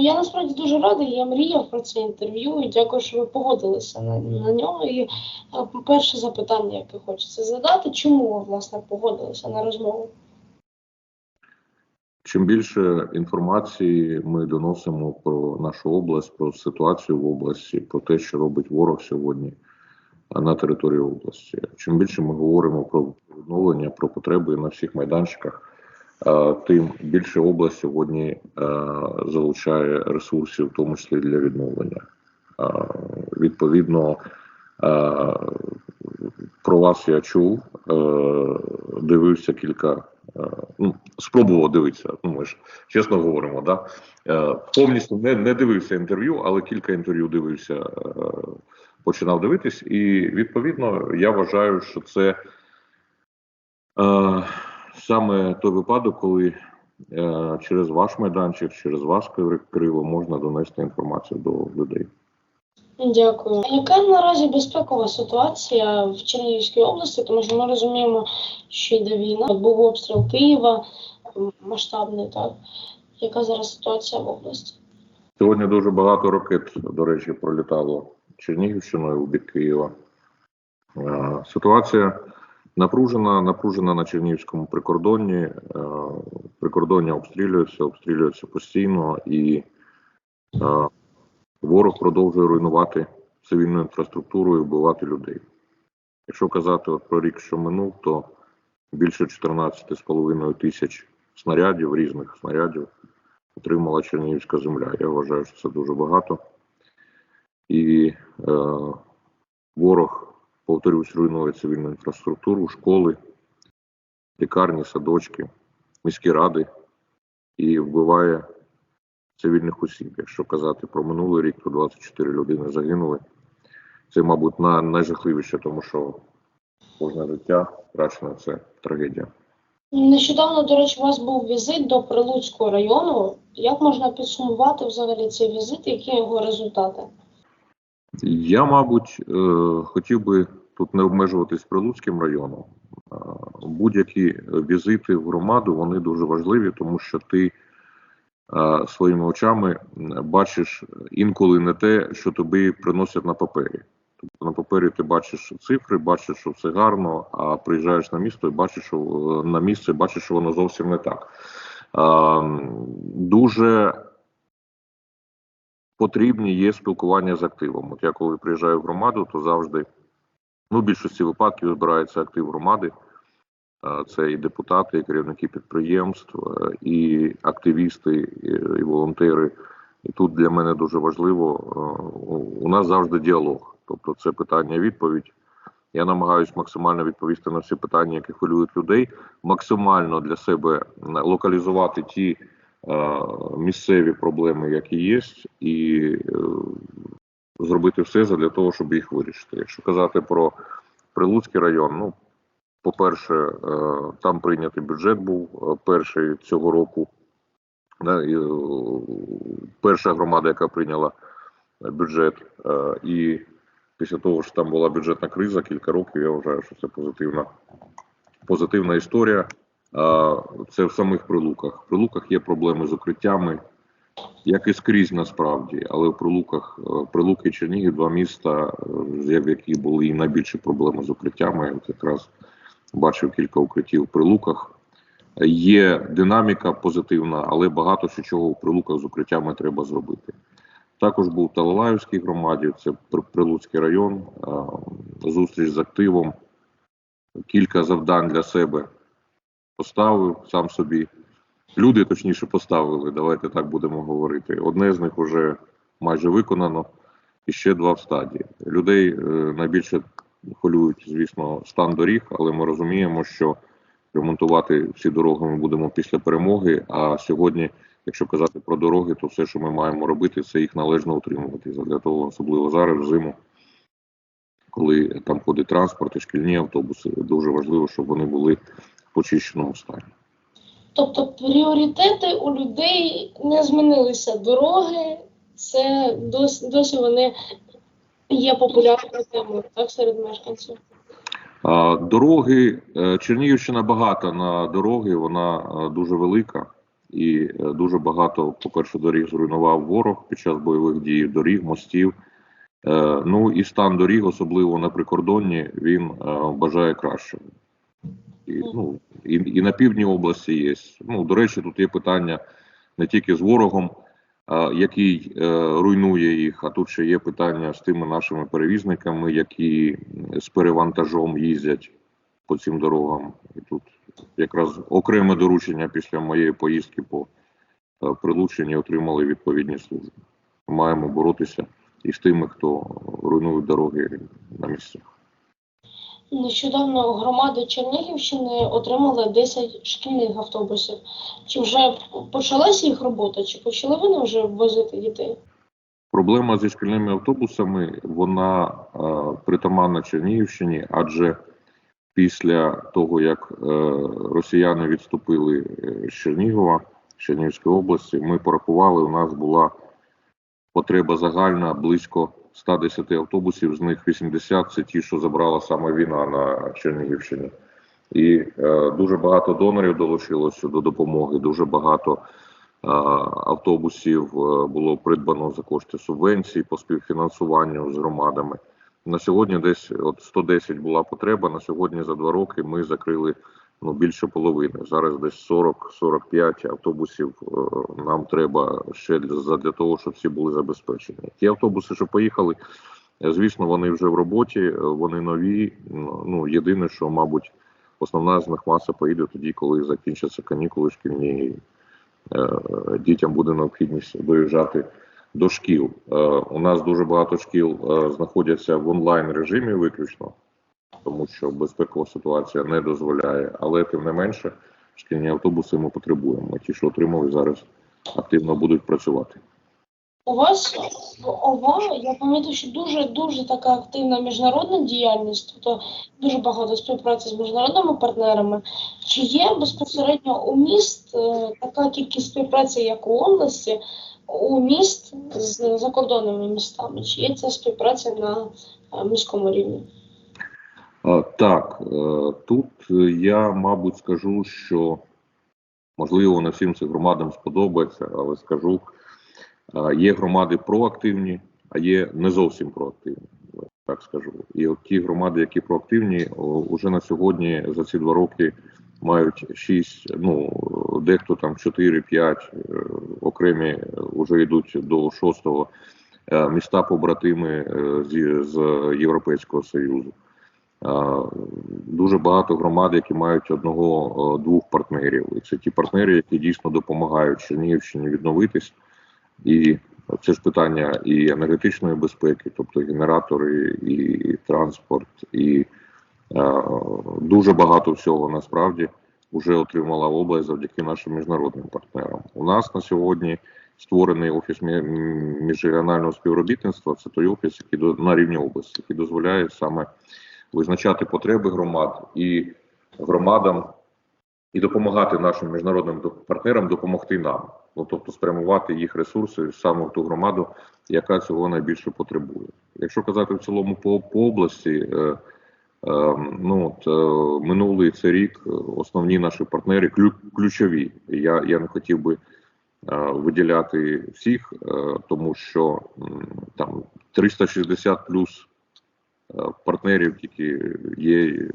Я насправді дуже радий, я мріяв про це інтерв'ю і дякую, що ви погодилися на, на нього. І перше запитання, яке хочеться задати, чому ви власне погодилися на розмову? Чим більше інформації ми доносимо про нашу область, про ситуацію в області, про те, що робить ворог сьогодні на території області. Чим більше ми говоримо про відновлення, про потреби на всіх майданчиках, тим більше область сьогодні залучає ресурсів, в тому числі для відновлення. Відповідно, про вас я чув, е, дивився кілька. е, Ну, спробував дивитися. Ну, ми ж чесно говоримо, да? Е, повністю не, не дивився інтерв'ю, але кілька інтерв'ю дивився, е, починав дивитись, і відповідно я вважаю, що це е, саме той випадок, коли е, через ваш майданчик, через ваш крило можна донести інформацію до людей. Дякую. Яка наразі безпекова ситуація в Чернігівській області? Тому що ми розуміємо, що йде війна. Був обстріл Києва масштабний, так? Яка зараз ситуація в області? Сьогодні дуже багато ракет, до речі, пролітало Чернігівщиною у бік Києва. Е, Ситуація напружена, напружена на Чернігівському прикордонні. Е, Прикордоння обстрілюється, обстрілюється постійно, і е, ворог продовжує руйнувати цивільну інфраструктуру і вбивати людей. Якщо казати от про рік, що минув, то більше 14,5 тисяч снарядів, різних снарядів отримала Чернігівська земля. Я вважаю, що це дуже багато. І е, ворог, повторюсь, руйнує цивільну інфраструктуру, школи, лікарні, садочки, міські ради і вбиває цивільних осіб. Якщо казати про минулий рік, то 24 людини загинули. Це, мабуть, на, найжахливіше, тому що кожне життя втрачене це трагедія. Нещодавно, до речі, у вас був візит до Прилуцького району. Як можна підсумувати взагалі цей візит, які його результати? Я, мабуть, е, хотів би тут не обмежуватись Прилуцьким районом. Будь-які візити в громаду вони дуже важливі, тому що ти своїми очами бачиш інколи не те, що тобі приносять на папері. Тобто на папері ти бачиш цифри, бачиш, що все гарно, а приїжджаєш на місто і бачиш, що на місце, бачиш, що воно зовсім не так. Дуже потрібні є спілкування з активом. От я коли приїжджаю в громаду, то завжди, ну, в більшості випадків збирається актив громади. Це і депутати, і керівники підприємств, і активісти, і, волонтери. І тут для мене дуже важливо, у- нас завжди діалог. Тобто це питання-відповідь. Я намагаюся максимально відповісти на всі питання, які хвилюють людей, максимально для себе локалізувати ті місцеві проблеми, які є, і е, зробити все для того, щоб їх вирішити. Якщо казати про Прилуцький район, ну по-перше, е, там прийнятий бюджет був е, перший цього року. Е, перша громада, яка прийняла бюджет, і після того, що там була бюджетна криза, кілька років, я вважаю, що це позитивна, позитивна історія. Це в самих прилуках. В прилуках є проблеми з укриттями, як і скрізь насправді, але в прилуках е, прилуки і Чернігів два міста, е, в яких були і найбільші проблеми з укриттями. Я якраз бачив кілька укриттів в прилуках. Є динаміка позитивна, але багато що чого в прилуках з укриттями треба зробити. Також був в громаді, це При- Прилуцький район, е, зустріч з активом, кілька завдань для себе поставив сам собі. Люди точніше поставили, давайте так будемо говорити. Одне з них вже майже виконано, і ще два в стадії. Людей е, найбільше хвилюють, звісно, стан доріг, але ми розуміємо, що ремонтувати всі дороги ми будемо після перемоги. А сьогодні, якщо казати про дороги, то все, що ми маємо робити, це їх належно утримувати. Для того, особливо зараз, взиму, коли там ходить транспорт і шкільні автобуси, дуже важливо, щоб вони були в почищеному стані. Тобто пріоритети у людей не змінилися. Дороги це досі, досі вони є популярною темою так, серед мешканців. Дороги, е, Чернігівщина багата на дороги, вона е, дуже велика. і е, дуже багато, по-перше, доріг зруйнував ворог під час бойових дій, доріг, мостів. Ну і стан доріг, особливо на прикордонні, він бажає кращого. І, ну, і, і на півдні області є. Ну, до речі, тут є питання не тільки з ворогом, а, який е, руйнує їх, а тут ще є питання з тими нашими перевізниками, які з перевантажом їздять по цим дорогам. І тут якраз окреме доручення після моєї поїздки по е, прилученні отримали відповідні служби. Маємо боротися і з тими, хто руйнує дороги на місцях. Нещодавно громади Чернігівщини отримали 10 шкільних автобусів. Чи вже почалася їх робота, чи почали вони вже возити дітей? Проблема зі шкільними автобусами вона е, притаманна Чернігівщині, адже після того, як е, росіяни відступили е, з Чернігова, з Чернігівської області, ми порахували, у нас була потреба загальна близько 110 автобусів, з них 80 це ті, що забрала саме війна на Чернігівщині. І е, дуже багато донорів долучилося до допомоги, дуже багато е, автобусів е, було придбано за кошти субвенцій по співфінансуванню з громадами. На сьогодні десь от 110 була потреба. На сьогодні за два роки ми закрили ну більше половини. Зараз десь 40-45 автобусів е, нам треба ще для, для того, щоб всі були забезпечені. Ті автобуси, що поїхали, е, звісно, вони вже в роботі, е, вони нові. Ну єдине, що мабуть, основна з них маса поїде тоді, коли закінчаться канікули шкільні. Дітям буде необхідність доїжджати до шкіл. У нас дуже багато шкіл знаходяться в онлайн режимі виключно, тому що безпекова ситуація не дозволяє. Але тим не менше, шкільні автобуси ми потребуємо. Ті, що отримали зараз, активно будуть працювати. У вас ОВА, я пам'ятаю, що дуже дуже така активна міжнародна діяльність, тобто дуже багато співпраці з міжнародними партнерами. Чи є безпосередньо у міст е, така кількість співпраці, як у області, у міст з закордонними містами? Чи є ця співпраця на е, міському рівні? Так, е, тут е, я, мабуть, скажу, що можливо не всім це громадам сподобається, але скажу, е, є громади проактивні, а є не зовсім проактивні. Так скажу. І от ті громади, які проактивні, вже на сьогодні за ці два роки мають шість, ну дехто там 4-5 окремі вже йдуть до шостого е, міста побратими е, з, з Європейського Союзу. Е, Дуже багато громад, які мають одного-двох партнерів. І це ті партнери, які дійсно допомагають Чернігівщині відновитись. І це ж питання і енергетичної безпеки, тобто генератори, і транспорт, і е, дуже багато всього насправді вже отримала область завдяки нашим міжнародним партнерам. У нас на сьогодні створений офіс міжрегіонального співробітництва. Це той офіс, який на рівні області, який дозволяє саме визначати потреби громад і громадам і допомагати нашим міжнародним партнерам допомогти нам. Ну тобто спрямувати їх ресурси саме в ту громаду, яка цього найбільше потребує. Якщо казати в цілому по, по області, е, е, ну от е, минулий це рік е, основні наші партнери клю, ключові. Я, я не хотів би е, виділяти всіх, е, тому що там 360 плюс партнерів тільки є,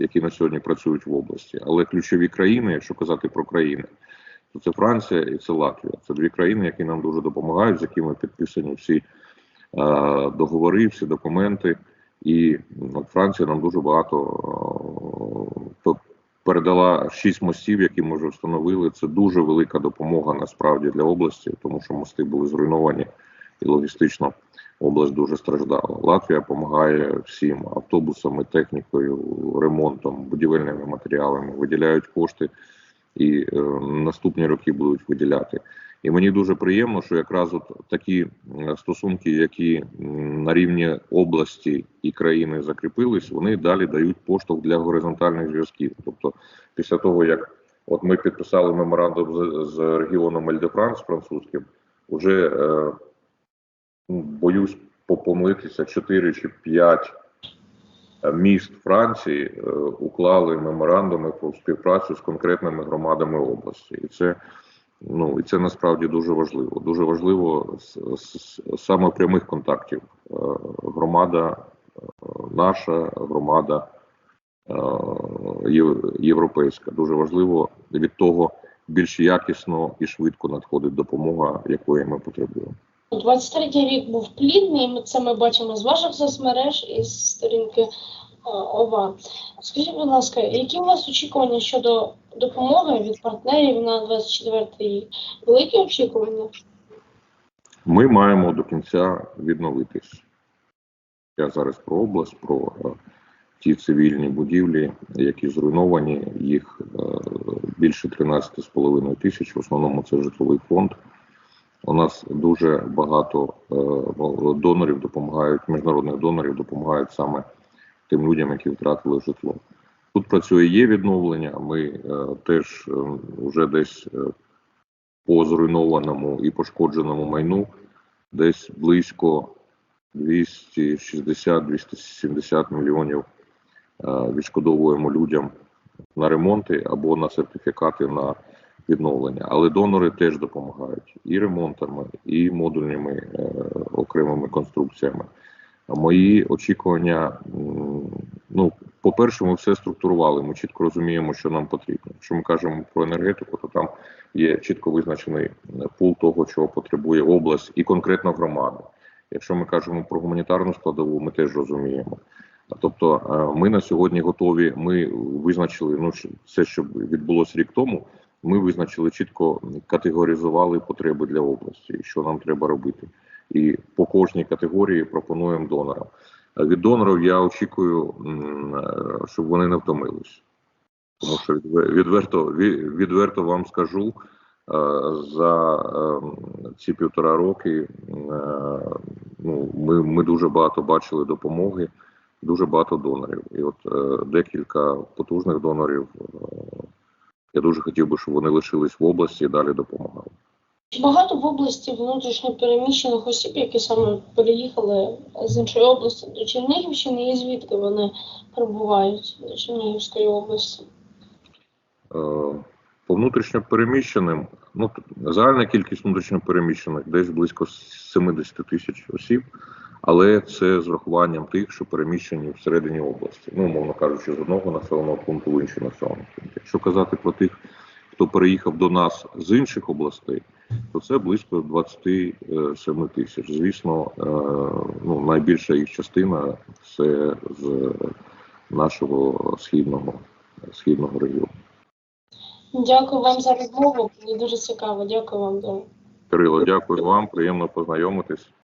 які на сьогодні працюють в області. Але ключові країни, якщо казати про країни, то це Франція і це Латвія. Це дві країни, які нам дуже допомагають, з якими підписані всі е, договори, всі документи. І м, Франція нам дуже багато е, передала шість мостів, які ми вже встановили. Це дуже велика допомога насправді для області, тому що мости були зруйновані і логістично область дуже страждала. Латвія допомагає всім автобусами, технікою, ремонтом, будівельними матеріалами, виділяють кошти і е, наступні роки будуть виділяти. І мені дуже приємно, що якраз от такі е, стосунки, які на рівні області і країни закріпились, вони далі дають поштовх для горизонтальних зв'язків. Тобто, після того як от ми підписали меморандум з, з регіоном Ель-де-Франс французьким, уже е, боюсь попомилитися 4 чи 5 е, міст Франції е, уклали меморандуми про співпрацю з конкретними громадами області, і це ну і це насправді дуже важливо. Дуже важливо саме прямих контактів. Е, Громада наша, громада європейська. Дуже важливо від того більш якісно і швидко надходить допомога, якої ми потребуємо. 23-й рік був плідний, ми- це ми бачимо з ваших соцмереж і з сторінки ОВА. Скажіть, будь ласка, які у вас очікування щодо допомоги від партнерів на 24-й рік? Великі очікування? Ми маємо до кінця відновитись. Я зараз про область, про е, ті цивільні будівлі, які зруйновані, їх е, більше 13,5 тисяч. В основному це житловий фонд. У нас дуже багато е, донорів допомагають, міжнародних донорів допомагають саме тим людям, які втратили житло. Тут працює є відновлення. Ми е, теж е, вже десь по зруйнованому і пошкодженому майну десь близько 260-270 мільйонів відшкодовуємо людям на ремонти або на сертифікати на відновлення. Але донори теж допомагають і ремонтами, і модульними е, окремими конструкціями. Мої очікування, ну, по-перше, ми все структурували. Ми чітко розуміємо, що нам потрібно. Якщо ми кажемо про енергетику, то там є чітко визначений пул того, чого потребує область і конкретно громада. Якщо ми кажемо про гуманітарну складову, ми теж розуміємо. Тобто, е, ми на сьогодні готові. Ми визначили ну це, що відбулося рік тому. Ми визначили чітко, категоризували потреби для області, що нам треба робити, і по кожній категорії пропонуємо донорам. Від донорів я очікую, щоб вони не втомились. Тому що відверто, відверто вам скажу, е, за е, ці півтора роки е, ну, ми, ми дуже багато бачили допомоги, дуже багато донорів. І от декілька потужних донорів. Я дуже хотів би, щоб вони лишились в області і далі допомагали. Чи багато в області внутрішньо переміщених осіб, які саме переїхали з іншої області до Чернігівщини, і звідки вони перебувають до Чернігівської області? Е, По внутрішньо переміщеним, ну загальна кількість внутрішньо переміщених десь близько 70 тисяч осіб, але це з врахуванням тих, що переміщені всередині області, ну умовно кажучи, з одного населеного пункту в інший населений пункт. Якщо казати про тих, хто переїхав до нас з інших областей, то це близько 27 тисяч. Звісно, е, ну найбільша їх частина це з нашого східного східного регіону. Дякую вам за розмову. Мені дуже цікаво. Дякую вам. Кирило, дякую вам. Приємно познайомитись.